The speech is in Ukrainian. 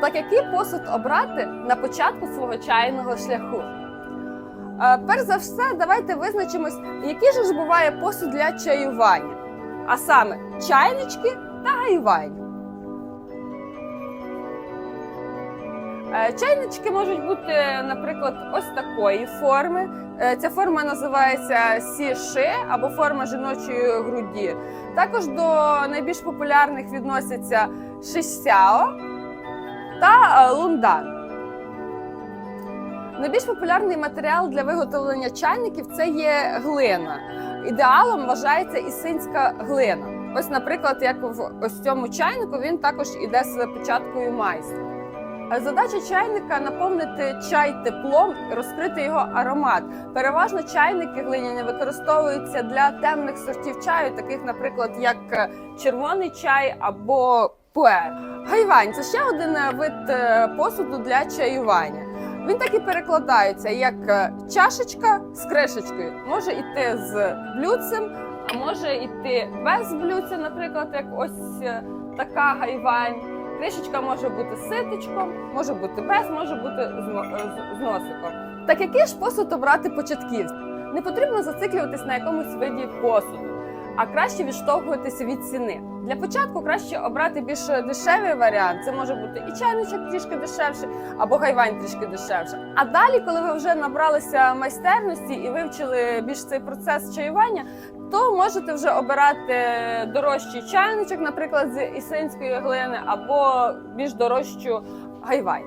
Так який посуд обрати на початку свого чайного шляху? Е, Перш за все, давайте визначимось, який же ж буває посуд для чаювання, а саме чайнички та гаювання. Е, Чайнички можуть бути, наприклад, ось такої форми. Е, Ця форма називається сіши або форма жіночої груді. Також до найбільш популярних відносяться шисяо та е, лундан. Найбільш популярний матеріал для виготовлення чайників це є глина. Ідеалом вважається ісинська глина. Ось, наприклад, як в ось цьому чайнику, він також іде з печаткою майстра. Е, Задача чайника наповнити чай теплом, розкрити його аромат. Переважно чайники глиняні використовуються для темних сортів чаю, таких, наприклад, як е, червоний чай або пуер. Гайвань це ще один е, вид е, посуду для чаювання. Він так і перекладається як е, чашечка з кришечкою. Може йти з блюдцем, а може йти без блюдця, наприклад, як ось така гайвань. Кришечка може бути з ситочком, може бути без, може бути з носиком. Так який ж посуд обрати початківцям? Не потрібно зациклюватись на якомусь виді посуду, а краще відштовхуватися від ціни. Для початку краще обрати більш дешевий варіант. Це може бути і чайничок трішки дешевший, або гайвань трішки дешевше. А далі, коли ви вже набралися майстерності і вивчили більш цей процес чаювання, то можете вже обирати дорожчий чайничок, наприклад, з ісинської глини, або більш дорожчу гайвань.